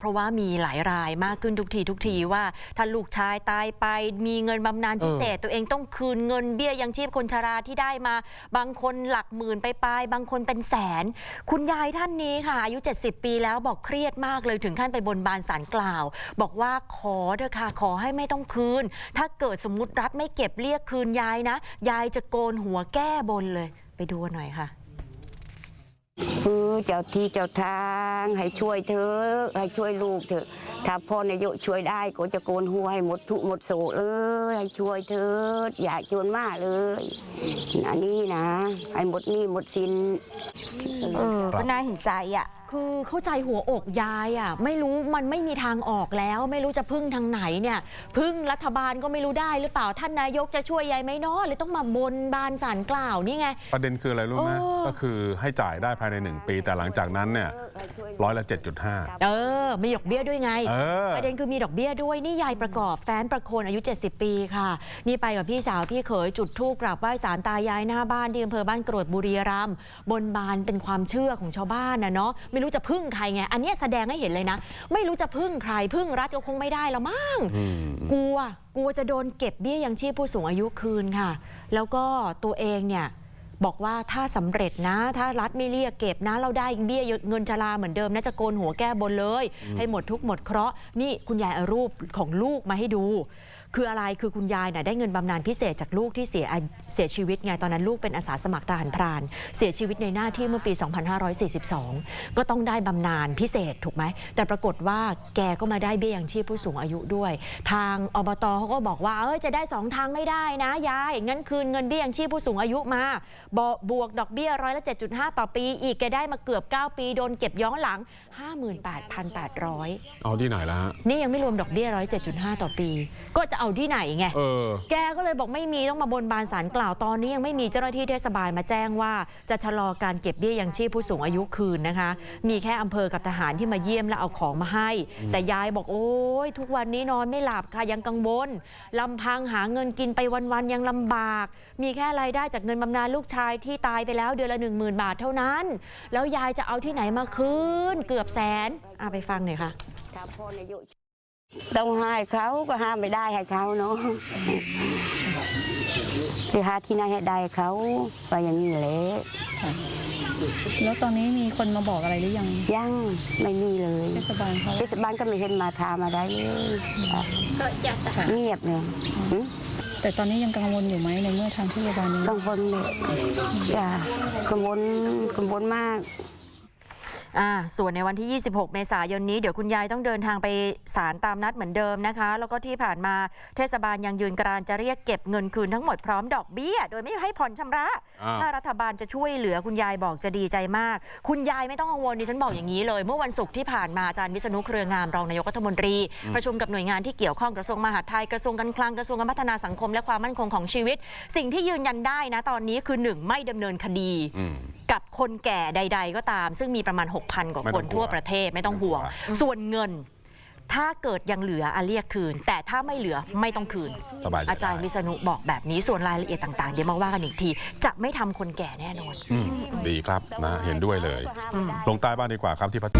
เพราะว่ามีหลายรายมากขึ้นทุกทีทุกทีว่าถ้าลูกชายตายไปมีเงินบำนาญพิเศษ ตัวเองต้องคืนเงินเบี้ยยังชีพคนชราที่ได้มา บางคนหลักหมื่นไปปลายบางคนเป็นแสน คุณยายท่านนี้ค่ะ อายุ 70 ปีแล้วบอกเครียดมากเลยถึงขั้นไปบนบานสารกล่าว บอกว่าขอเถอะค่ะ ขอให้ไม่ต้องคืน ถ้าเกิดสมมติรัฐไม่เก็บเรียกคืนยายนะ ยายจะโกนหัวแก้บนเลย ไปดูกันหน่อยค่ะ คือเจ้าที่เจ้าทางให้ช่วยเธอะให้ช่วยลูกเถอะ ถ้าพ่อนายกช่วยได้ก็จะโกนหัวให้หมดทุกข์หมดโศกเอ้ยให้ช่วยเธอะอย่าจนมากเลยอันนี้นะให้หมดหนี้หมดสินเออก็น่าเห็นใจอะ คือเข้าใจหัวอกยายอะไม่รู้มันไม่มีทางออกแล้ว ไม่รู้จะพึ่งทางไหนเนี่ยพึ่งรัฐบาลก็ไม่รู้ได้หรือเปล่าท่านนายกจะช่วยยายไหมเนาะเลยต้องมาบนบานสารกล่าวนี่ไง ประเด็นคืออะไรรู้ไหมโอ้ก็คือให้จ่ายได้ภายใน 1 ปี แต่หลังจากนั้นเนี่ยร้อยละ 7.5 เออมีดอกเบี้ยด้วยไง เออ ประเด็นคือมีดอกเบี้ยด้วยนี่ยายประกอบแฟนประโคนอายุ 70 ปีค่ะ นี่ไปกับพี่สาวพี่เขยจุดธูปกราบไหว้สารตายายหน้าบ้านที่อำเภอบ้านกรวดบุรีรัมย์บนบานเป็นความเชื่อของชาวบ้านนะเนาะไม่รู้จะพึ่งใครไง อันเนี้ยแสดงให้เห็นเลยนะ ไม่รู้จะพึ่งใคร พึ่งรัฐก็คงไม่ได้แล้วมั้งอืมกลัวกลัวจะโดนเก็บเบี้ยยังชีพผู้สูงอายุคืนค่ะ แล้วก็ตัวเองเนี่ย บอกว่าถ้าสำเร็จนะ ถ้ารัฐไม่เรียกเก็บนะ เราได้เบี้ยเงินชราเหมือนเดิมนะจะโกนหัวแก้บนเลย ให้หมดทุกข์หมดเคราะห์นี่คุณยายเอารูปของลูกมาให้ดู คืออะไรคือคุณยายน่ะได้เงินบำนาญพิเศษจากลูกที่เสียอาเสียชีวิตไงตอนนั้นลูกเป็นอาสาสมัครทหารพราน เสียชีวิตในหน้าที่เมื่อปี 2542 ก็ต้องได้บำนาญพิเศษถูกไหมแต่ปรากฏว่าแกก็มาได้เบี้ยยังชีพผู้สูงอายุด้วย ทางอบตเขาก็บอกว่าเอ้ยจะได้สองทางไม่ได้นะยายงั้นคืนเงินเบี้ยยังชีพผู้สูงอายุมาบอบวกดอกเบี้ยร้อยละ 7.5 ต่อปี อีกแกได้มาเกือบ 9 ปี โดนเก็บย้อนหลัง 58,800 เอาที่ไหนละฮะนี่ยังไม่รวมดอกเบี้ยร้อยเจ็ดจุดห้าต่อปี ก็จะเอาที่ไหนไงเออแกก็เลยบอกไม่มีต้องมาบนบานสารกล่าวตอนนี้ยังไม่มีเจ้าหน้าที่เทศบาลมาแจ้งว่าจะชะลอการเก็บเบี้ยยังชีพผู้สูงอายุคืนนะคะ มีแค่อำเภอกับทหารที่มาเยี่ยมและเอาของมาให้ แต่ยายบอกโอ้ยทุกวันนี้นอนไม่หลับค่ะยังกังวลลำพังหาเงินกินไปวันๆยังลำบาก มีแค่รายได้จากเงินบำนาญลูกชายที่ตายไปแล้วเดือนละ1 0,000 บาทเท่านั้น แล้วยายจะเอาที่ไหนมาคืนเกือบแสนอะไปฟังหน่อยค่ะถ้าพ่อนายกต้องให้เขาก็ห้ามไม่ได้ให้เขาเนาะที่หาที่ไหนให้ได้เขาไปอย่างนี้แหละแล้วตอนนี้มีคนมาบอกอะไรหรือยัง ยังไม่มีเลยเทศบาลเขาเทศบาลก็ไม่เห็นมาทามาได้เลยเงียบเลยหึ แต่ตอนนี้ยังกังวลอยู่ไหมในเมื่อทางเทศบาลนี้กังวลเลยจ้ะกังวลกังวลมาก อ่าส่วนในวันที่ 26 เมษายนนี้ เดี๋ยวคุณยายต้องเดินทางไปศาลตามนัดเหมือนเดิมนะคะ แล้วก็ที่ผ่านมาเทศบาลยังยืนกรานจะเรียกเก็บเงินคืนทั้งหมดพร้อมดอกเบี้ย โดยไม่ให้ผ่อนชำระ อ่า ถ้ารัฐบาลจะช่วยเหลือคุณยายบอกจะดีใจมาก คุณยายไม่ต้องกังวลดิฉันบอกอย่างนี้เลย เมื่อวันศุกร์ที่ผ่านมาอาจารย์วิษณุเครืองามรองนายกรัฐมนตรี ประชุมกับหน่วยงานที่เกี่ยวข้องกระทรวงมหาดไทยกระทรวงการคลังกระทรวงการพัฒนาสังคมและความมั่นคงของชีวิต สิ่งที่ยืนยันได้นะตอนนี้คือหนึ่งไม่ดำเนินคดี อืม กับคนแก่ใด ๆ ก็ตาม ซึ่งมีประมาณ 6,000 กว่าไม่คต้อนงกลัวทั่วประเทศไม่ต้องห่วงไม่ต้องกลัวส่วนเงินถ้าเกิดยังเหลืออะเรียกคืน แต่ถ้าไม่เหลือไม่ต้องคืนสบายใจอาจารย์วิษณุบอกแบบนี้ส่วนรายละเอียดต่างๆ เดี๋ยวมาว่ากันอีกที จะไม่ทำคนแก่แน่นอนอืมดีครับนะเห็นด้วยเลย ลงใต้บ้านดีกว่าครับที่พัท